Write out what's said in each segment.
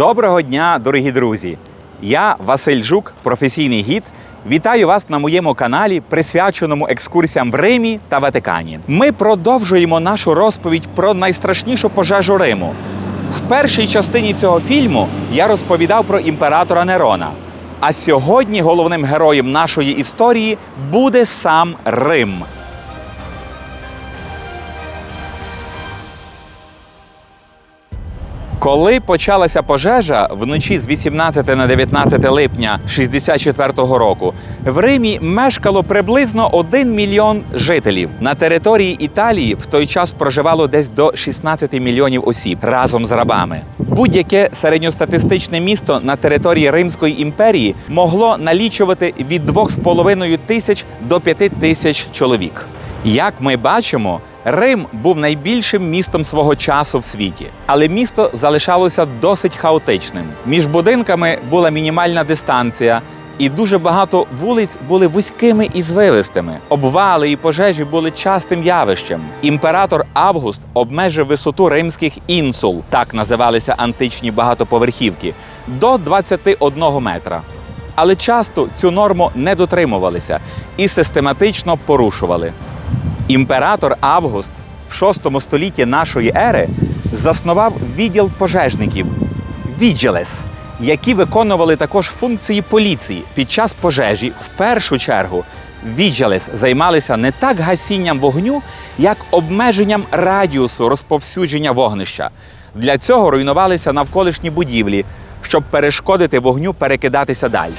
Доброго дня, дорогі друзі! Я Василь Жук, професійний гід. Вітаю вас на моєму каналі, присвяченому екскурсіям в Римі та Ватикані. Ми продовжуємо нашу розповідь про найстрашнішу пожежу Риму. В першій частині цього фільму я розповідав про імператора Нерона. А сьогодні головним героєм нашої історії буде сам Рим. Коли почалася пожежа вночі з 18 на 19 липня 64-го року, в Римі мешкало приблизно 1 мільйон жителів. На території Італії в той час проживало десь до 16 мільйонів осіб разом з рабами. Будь-яке середньостатистичне місто на території Римської імперії могло налічувати від 2,5 тисяч до 5 тисяч чоловік. Як ми бачимо, Рим був найбільшим містом свого часу в світі, але місто залишалося досить хаотичним. Між будинками була мінімальна дистанція, і дуже багато вулиць були вузькими і звивистими. Обвали і пожежі були частим явищем. Імператор Август обмежив висоту римських інсул, так називалися античні багатоповерхівки, до 21 метра. Але часто цю норму не дотримувалися і систематично порушували. Імператор Август в 6 столітті нашої ери заснував відділ пожежників відділес, які виконували також функції поліції під час пожежі. В першу чергу відділес займалися не так гасінням вогню, як обмеженням радіусу розповсюдження вогнища. Для цього руйнувалися навколишні будівлі, щоб перешкодити вогню перекидатися далі.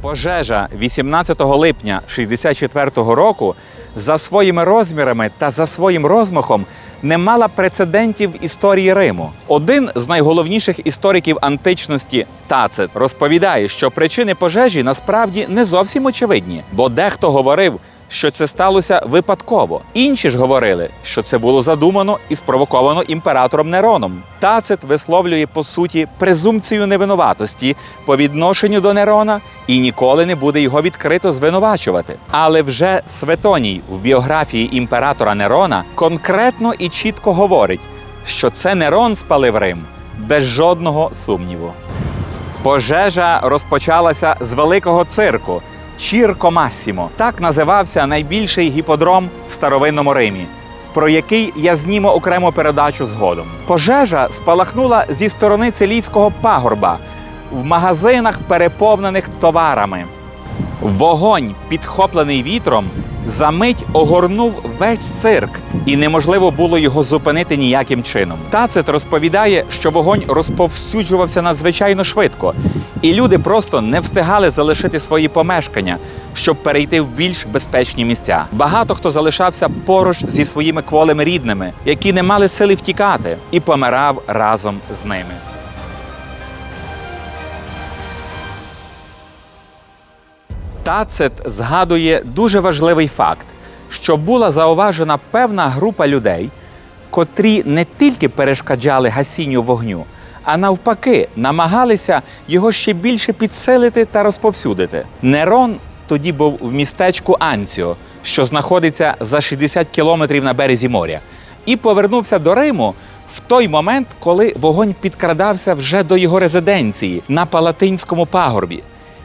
Пожежа 18 липня 64-го року за своїми розмірами та за своїм розмахом не мала прецедентів історії Риму. Один з найголовніших істориків античності Тацит розповідає, що причини пожежі насправді не зовсім очевидні, бо дехто говорив, що це сталося випадково. Інші ж говорили, що це було задумано і спровоковано імператором Нероном. Тацит висловлює по суті презумпцію невинуватості по відношенню до Нерона і ніколи не буде його відкрито звинувачувати. Але вже Светоній в біографії імператора Нерона конкретно і чітко говорить, що це Нерон спалив Рим без жодного сумніву. Пожежа розпочалася з великого цирку. Чірко Массімо так називався найбільший гіподром в старовинному Римі, про який я зніму окрему передачу згодом. Пожежа спалахнула зі сторони Целійського пагорба в магазинах, переповнених товарами. Вогонь, підхоплений вітром, за мить огорнув весь цирк, і неможливо було його зупинити ніяким чином. Тацит розповідає, що вогонь розповсюджувався надзвичайно швидко, і люди просто не встигали залишити свої помешкання, щоб перейти в більш безпечні місця. Багато хто залишався поруч зі своїми кволими рідними, які не мали сили втікати, і помирав разом з ними. Тацит згадує дуже важливий факт, що була зауважена певна група людей, котрі не тільки перешкоджали гасінню вогню, а навпаки, намагалися його ще більше підсилити та розповсюдити. Нерон тоді був в містечку Анціо, що знаходиться за 60 кілометрів на березі моря, і повернувся до Риму в той момент, коли вогонь підкрадався вже до його резиденції на Палатинському пагорбі.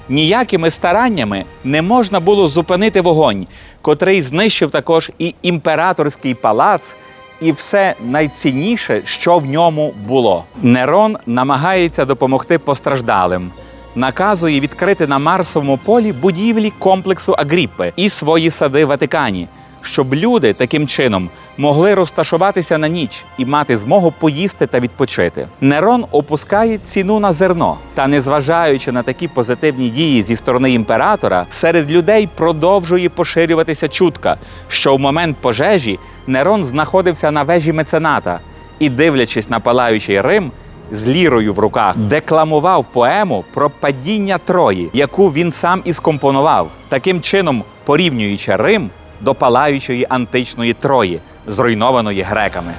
Ніякими стараннями не можна було зупинити вогонь, котрий знищив також і імператорський палац, і все найцінніше, що в ньому було. Нерон намагається допомогти постраждалим. Наказує відкрити на Марсовому полі будівлі комплексу Агріппи і свої сади Ватикані, щоб люди таким чином могли розташуватися на ніч і мати змогу поїсти та відпочити. Нерон опускає ціну на зерно, та незважаючи на такі позитивні дії зі сторони імператора, серед людей продовжує поширюватися чутка, що в момент пожежі Нерон знаходився на вежі мецената і, дивлячись на палаючий Рим, з лірою в руках декламував поему про падіння Трої, яку він сам і скомпонував, таким чином порівнюючи Рим до палаючої античної Трої, зруйнованої греками.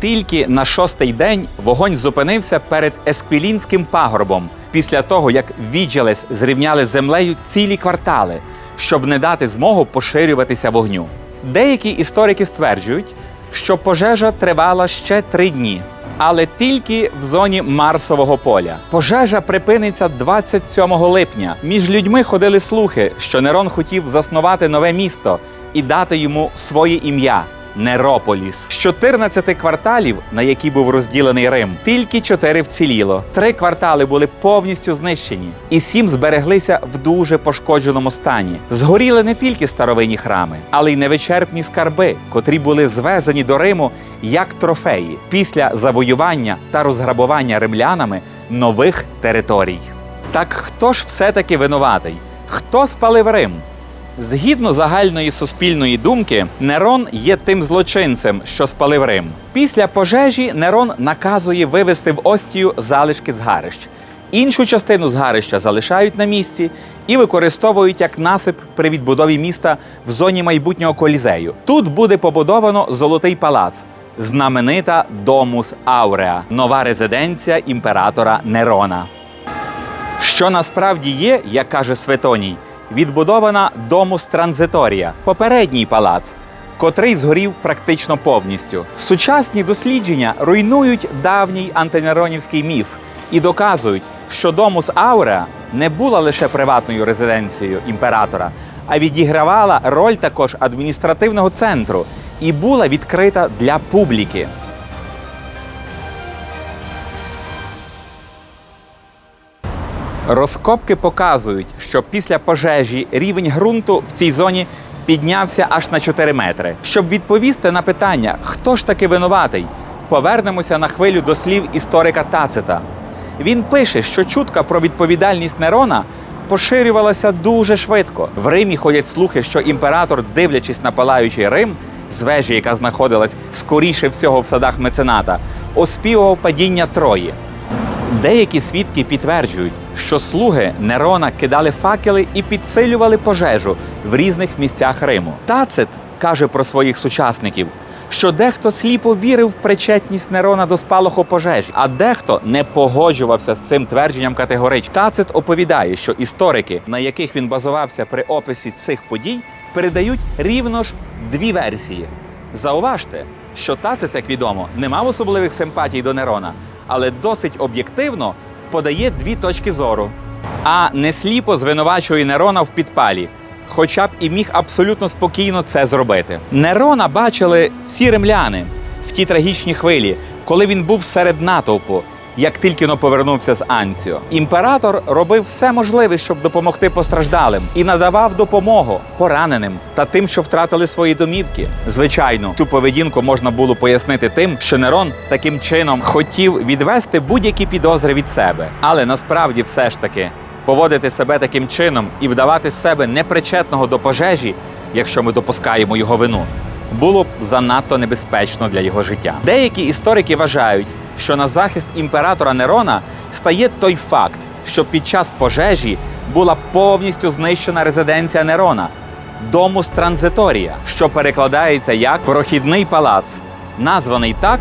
Тільки на шостий день вогонь зупинився перед Есквілінським пагорбом після того, як Віджелес зрівняли з землею цілі квартали, щоб не дати змогу поширюватися вогню. Деякі історики стверджують, що пожежа тривала ще три дні, але тільки в зоні Марсового поля. Пожежа припиниться 27 липня. Між людьми ходили слухи, що Нерон хотів заснувати нове місто і дати йому своє ім'я. Нерополіс з 14 кварталів, на які був розділений Рим, тільки 4 вціліло. Три квартали були повністю знищені, і сім збереглися в дуже пошкодженому стані. Згоріли не тільки старовинні храми, але й невичерпні скарби, котрі були звезені до Риму як трофеї після завоювання та розграбування римлянами нових територій. Так хто ж все-таки винуватий? Хто спалив Рим? Згідно загальної суспільної думки, Нерон є тим злочинцем, що спалив Рим. Після пожежі Нерон наказує вивести в Остію залишки згарищ. Іншу частину згарища залишають на місці і використовують як насип при відбудові міста в зоні майбутнього колізею. Тут буде побудовано золотий палац, знаменита Домус Ауреа, нова резиденція імператора Нерона. Що насправді є, як каже Светоній, відбудована домус транзиторія, попередній палац, котрий згорів практично повністю. Сучасні дослідження руйнують давній антинеронівський міф і доказують, що домус Ауреа не була лише приватною резиденцією імператора, а відігравала роль також адміністративного центру і була відкрита для публіки. Розкопки показують, що після пожежі рівень ґрунту в цій зоні піднявся аж на 4 метри. Щоб відповісти на питання, хто ж таки винуватий, повернемося на хвилю до слів історика Тацита. Він пише, що чутка про відповідальність Нерона поширювалася дуже швидко. В Римі ходять слухи, що імператор, дивлячись на палаючий Рим, з вежі, яка знаходилась скоріше всього в садах мецената, оспівував падіння Трої. Деякі свідки підтверджують, що слуги Нерона кидали факели і підсилювали пожежу в різних місцях Риму. Тацит каже про своїх сучасників, що дехто сліпо вірив в причетність Нерона до спалаху пожежі, а дехто не погоджувався з цим твердженням категорично. Тацит оповідає, що історики, на яких він базувався при описі цих подій, передають рівно ж дві версії. Зауважте, що Тацит, як відомо, не мав особливих симпатій до Нерона, але досить об'єктивно подає дві точки зору. А не сліпо звинувачує Нерона в підпалі, хоча б і міг абсолютно спокійно це зробити. Нерона бачили всі римляни в ті трагічні хвилі, коли він був серед натовпу, як тільки но повернувся з Анціо. Імператор робив все можливе, щоб допомогти постраждалим, і надавав допомогу пораненим та тим, що втратили свої домівки. Звичайно, цю поведінку можна було пояснити тим, що Нерон таким чином хотів відвести будь-які підозри від себе, але насправді все ж таки поводити себе таким чином і вдавати себе непричетного до пожежі, якщо ми допускаємо його вину, було б занадто небезпечно для його життя. Деякі історики вважають, що на захист імператора Нерона стає той факт, що під час пожежі була повністю знищена резиденція Нерона, домус транзиторія, що перекладається як прохідний палац, названий так,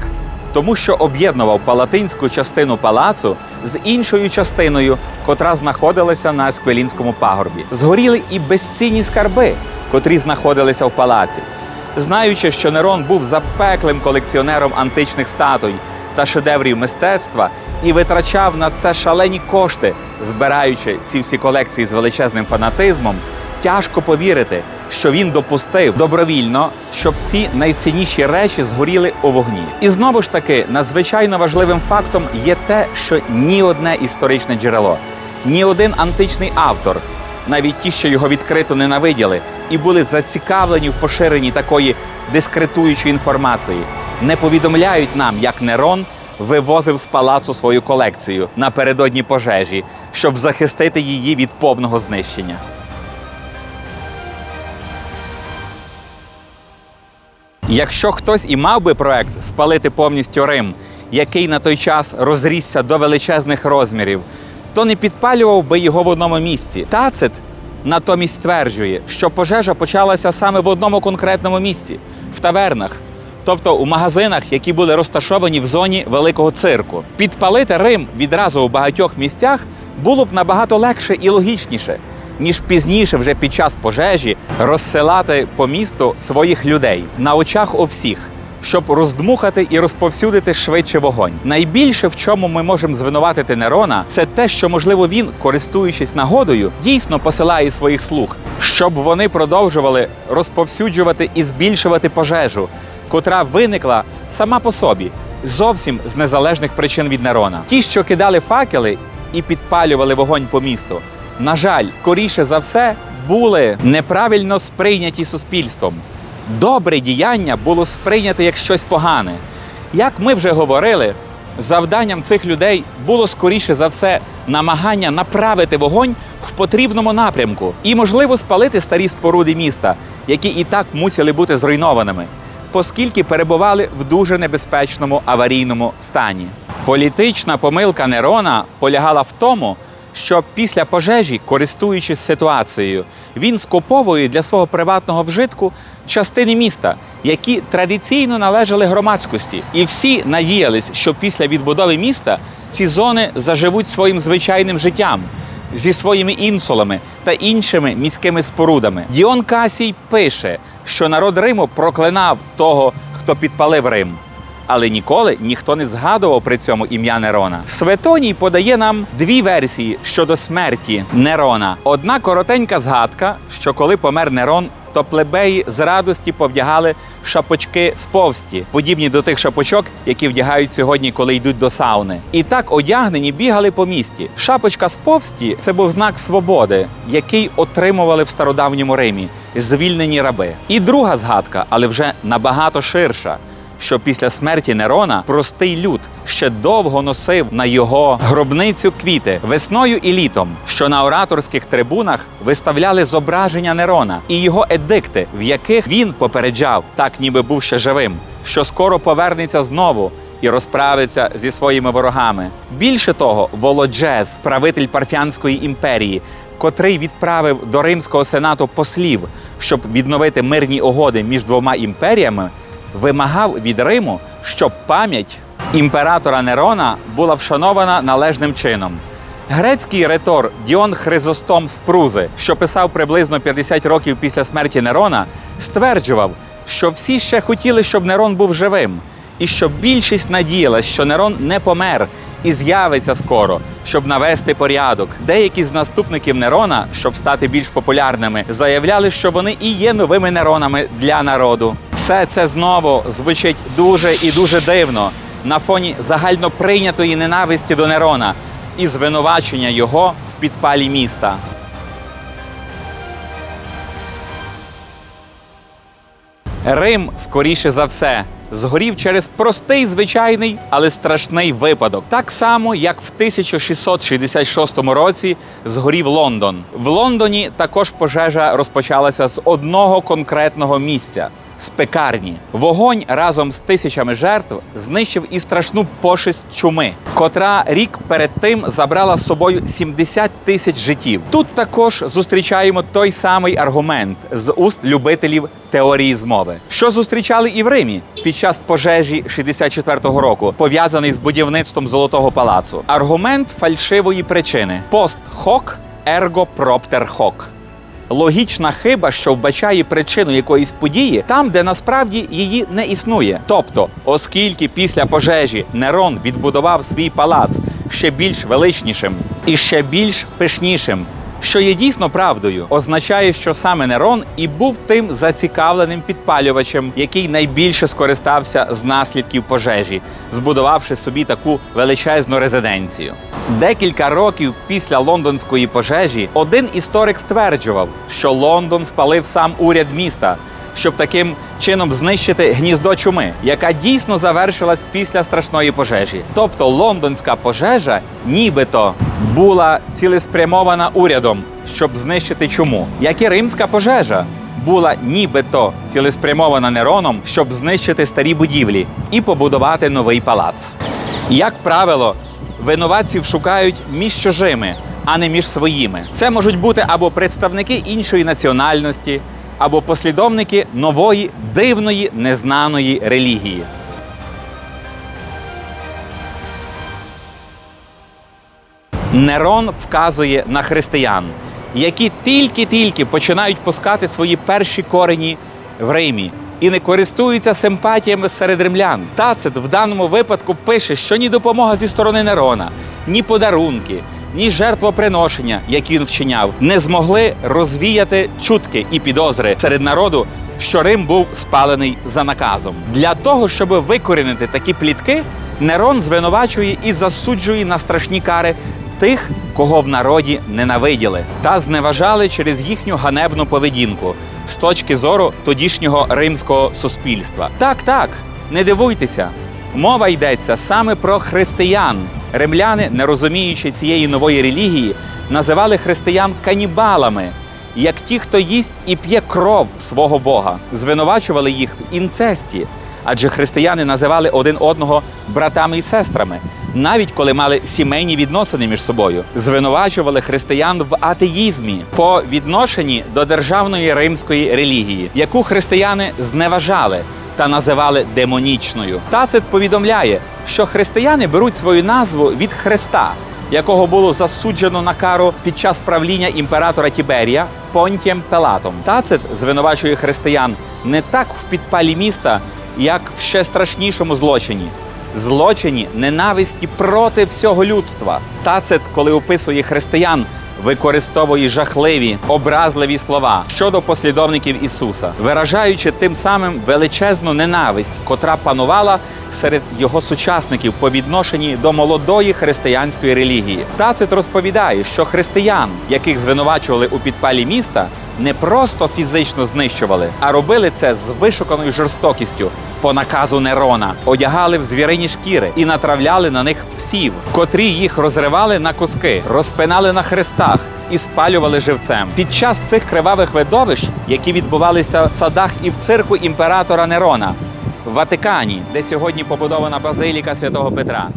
тому що об'єднував палатинську частину палацу з іншою частиною, котра знаходилася на Сквелінському пагорбі. Згоріли і безцінні скарби, котрі знаходилися в палаці. Знаючи, що Нерон був запеклим колекціонером античних статуй та шедеврів мистецтва і витрачав на це шалені кошти, збираючи ці всі колекції з величезним фанатизмом, тяжко повірити, що він допустив добровільно, щоб ці найцінніші речі згоріли у вогні. І знову ж таки, надзвичайно важливим фактом є те, що ні одне історичне джерело, ні один античний автор, навіть ті, що його відкрито ненавиділи, і були зацікавлені в поширенні такої дискретуючої інформації, не повідомляють нам, як Нерон вивозив з палацу свою колекцію напередодні пожежі, щоб захистити її від повного знищення. Якщо хтось і мав би проект спалити повністю Рим, який на той час розрісся до величезних розмірів, то не підпалював би його в одному місці. Тацит натомість стверджує, що пожежа почалася саме в одному конкретному місці в тавернах, тобто у магазинах, які були розташовані в зоні великого цирку. Підпалити Рим відразу у багатьох місцях було б набагато легше і логічніше. ніж пізніше, вже під час пожежі, розсилати по місту своїх людей на очах у всіх. Щоб роздмухати і розповсюдити швидше вогонь. Найбільше, в чому ми можемо звинуватити Нерона, це те, що можливо він, користуючись нагодою, дійсно посилає своїх слуг, щоб вони продовжували розповсюджувати і збільшувати пожежу, котра виникла сама по собі, зовсім з незалежних причин від Нерона. Ті, що кидали факели і підпалювали вогонь по місту, на жаль, скоріше за все, були неправильно сприйняті суспільством. Добре діяння було сприйняте як щось погане. Як ми вже говорили, завданням цих людей було скоріше за все намагання направити вогонь в потрібному напрямку і, можливо, спалити старі споруди міста, які і так мусили бути зруйнованими, оскільки перебували в дуже небезпечному аварійному стані. Політична помилка Нерона полягала в тому, що після пожежі, користуючись ситуацією, він скуповує для свого приватного вжитку частини міста, які традиційно належали громадськості, і всі надіялись, що після відбудови міста ці зони заживуть своїм звичайним життям зі своїми інсулами та іншими міськими спорудами. Діон Касій пише, що народ Риму проклинав того, хто підпалив Рим. Але ніколи ніхто не згадував при цьому ім'я Нерона. Светоній подає нам дві версії щодо смерті Нерона. Одна коротенька згадка, що коли помер Нерон, то плебеї з радості повдягали шапочки з повсті, подібні до тих шапочок, які вдягають сьогодні, коли йдуть до сауни. І так одягнені бігали по місті. Шапочка з повсті це був знак свободи, який отримували в стародавньому Римі звільнені раби. І друга згадка, але вже набагато ширша що після смерті Нерона простий люд ще довго носив на його гробницю квіти весною і літом, що на ораторських трибунах виставляли зображення Нерона і його едикти, в яких він попереджав, так ніби був ще живим, що скоро повернеться знову. І розправиться зі своїми ворогами. Більше того, Володжез, правитель Парфянської імперії, котрий відправив до Римського сенату послів, щоб відновити мирні угоди між двома імперіями, вимагав від Риму, щоб пам'ять імператора Нерона була вшанована належним чином. Грецький ретор Діон Хризостом з Прузи, що писав приблизно 50 років після смерті Нерона, стверджував, що всі ще хотіли, щоб Нерон був живим, і що більшість надіялась, що Нерон не помер і з'явиться скоро, щоб навести порядок. Деякі з наступників Нерона, щоб стати більш популярними, заявляли, що вони і є новими Неронами для народу. Все це знову звучить дуже і дуже дивно на фоні загальноприйнятої ненависті до Нерона і звинувачення його в підпалі міста. Рим, скоріше за все, згорів через простий звичайний, але страшний випадок. Так само, як в 1666 році згорів Лондон. В Лондоні також пожежа розпочалася з одного конкретного місця. З пекарні вогонь разом з тисячами жертв знищив і страшну пошесть чуми, котра рік перед тим забрала з собою 70 тисяч життів. Тут також зустрічаємо той самий аргумент з уст любителів теорії змови, що зустрічали і в Римі під час пожежі 64-го року, пов'язаний з будівництвом золотого палацу. Аргумент фальшивої причини: пост хок ерго проптер хок. Логічна хиба, що вбачає причину якоїсь події там, де насправді її не існує. Тобто, оскільки після пожежі Нерон відбудував свій палац ще більш величнішим і ще більш пишнішим, що є дійсно правдою, означає, що саме Нерон і був тим зацікавленим підпалювачем, який найбільше скористався з наслідків пожежі, збудувавши собі таку величезну резиденцію. Декілька років після лондонської пожежі один історик стверджував, що Лондон спалив сам уряд міста, щоб таким чином знищити гніздо чуми, яка дійсно завершилась після страшної пожежі. Тобто лондонська пожежа, нібито була цілеспрямована урядом, щоб знищити чуму, як і римська пожежа. Була нібито цілеспрямована Нероном, щоб знищити старі будівлі і побудувати новий палац. Як правило, винуватців шукають між чужими, а не між своїми. Це можуть бути або представники іншої національності, або послідовники нової дивної незнаної релігії. Нерон вказує на християн, які тільки-тільки починають пускати свої перші корені в Римі і не користуються симпатіями серед римлян. Тацит в даному випадку пише, що ні допомога зі сторони Нерона, ні подарунки, ні жертвоприношення, які він вчиняв, не змогли розвіяти чутки і підозри серед народу, що Рим був спалений за наказом. Для того, щоб викорінити такі плітки, Нерон звинувачує і засуджує на страшні кари тих, кого в народі ненавиділи та зневажали через їхню ганебну поведінку з точки зору тодішнього римського суспільства. Так, так, не дивуйтеся. Мова йдеться саме про християн. Римляни, не розуміючи цієї нової релігії, називали християн канібалами, як ті, хто їсть і п'є кров свого Бога, звинувачували їх в інцесті, адже християни називали один одного братами і сестрами, навіть коли мали сімейні відносини між собою, звинувачували християн в атеїзмі по відношенні до державної римської релігії, яку християни зневажали та називали демонічною. Тацит повідомляє, що християни беруть свою назву від Христа, якого було засуджено на кару під час правління імператора Тіберія Понтієм Пелатом. Тацит звинувачує християн не так в підпалі міста, як в ще страшнішому злочині. Злочині ненависті проти всього людства. Тацит, коли описує християн, використовує жахливі, образливі слова щодо послідовників Ісуса, виражаючи тим самим величезну ненависть, котра панувала серед його сучасників по відношенні до молодої християнської релігії. Тацит розповідає, що християн, яких звинувачували у підпалі міста, не просто фізично знищували, а робили це з вишуканою жорстокістю по наказу Нерона, одягали в звірині шкіри і натравляли на них псів, котрі їх розривали на куски, розпинали на хрестах. І спалювали живцем під час цих кривавих видовищ, які відбувалися в садах і в цирку імператора Нерона в Ватикані, де сьогодні побудована базиліка святого Петра.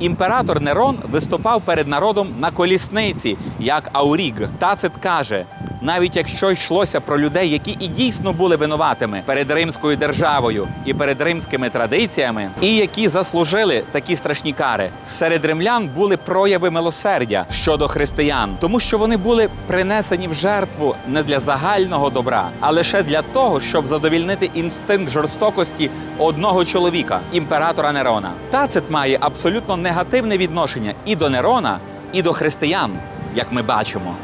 Імператор Нерон виступав перед народом на колісниці, як Ауріг. Тацит каже: навіть якщо йшлося про людей, які і дійсно були винуватими перед римською державою і перед римськими традиціями, і які заслужили такі страшні кари, серед римлян були прояви милосердя щодо християн, тому що вони були принесені в жертву не для загального добра, а лише для того, щоб задовільнити інстинкт жорстокості одного чоловіка, імператора Нерона. Тацит має абсолютно негативне відношення і до Нерона, і до християн, як ми бачимо.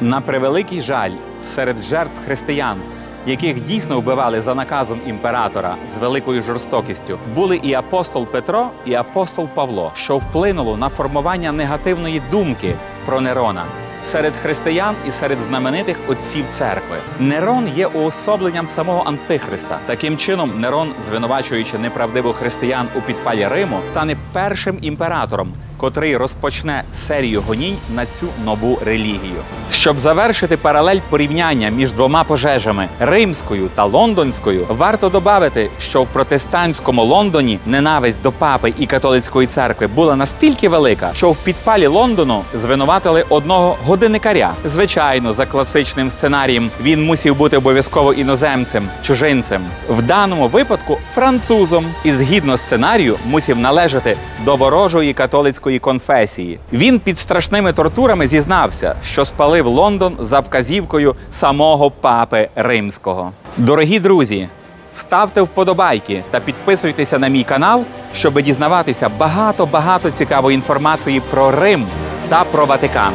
На превеликий жаль, серед жертв християн, яких дійсно вбивали за наказом імператора з великою жорстокістю, були і апостол Петро, і апостол Павло, що вплинуло на формування негативної думки про Нерона. Серед християн і серед знаменитих отців церкви Нерон є уособленням самого антихриста. Таким чином, Нерон, звинувачуючи неправдиво християн у підпалі Риму, стане першим імператором, котрий розпочне серію гонінь на цю нову релігію. Щоб завершити паралель порівняння між двома пожежами римською та лондонською, варто додати, що в протестантському Лондоні ненависть до папи і католицької церкви була настільки велика, що в підпалі Лондону звинуватили одного годинникаря. Звичайно, за класичним сценарієм він мусів бути обов'язково іноземцем, чужинцем. В даному випадку французом, і згідно сценарію мусів належати до ворожої католицької конфесії. Він під страшними тортурами зізнався, що спалив Лондон за вказівкою самого папи римського. Дорогі друзі, Ставте вподобайки та підписуйтеся на мій канал, щоб дізнаватися багато-багато цікавої інформації про Рим та про Ватикан.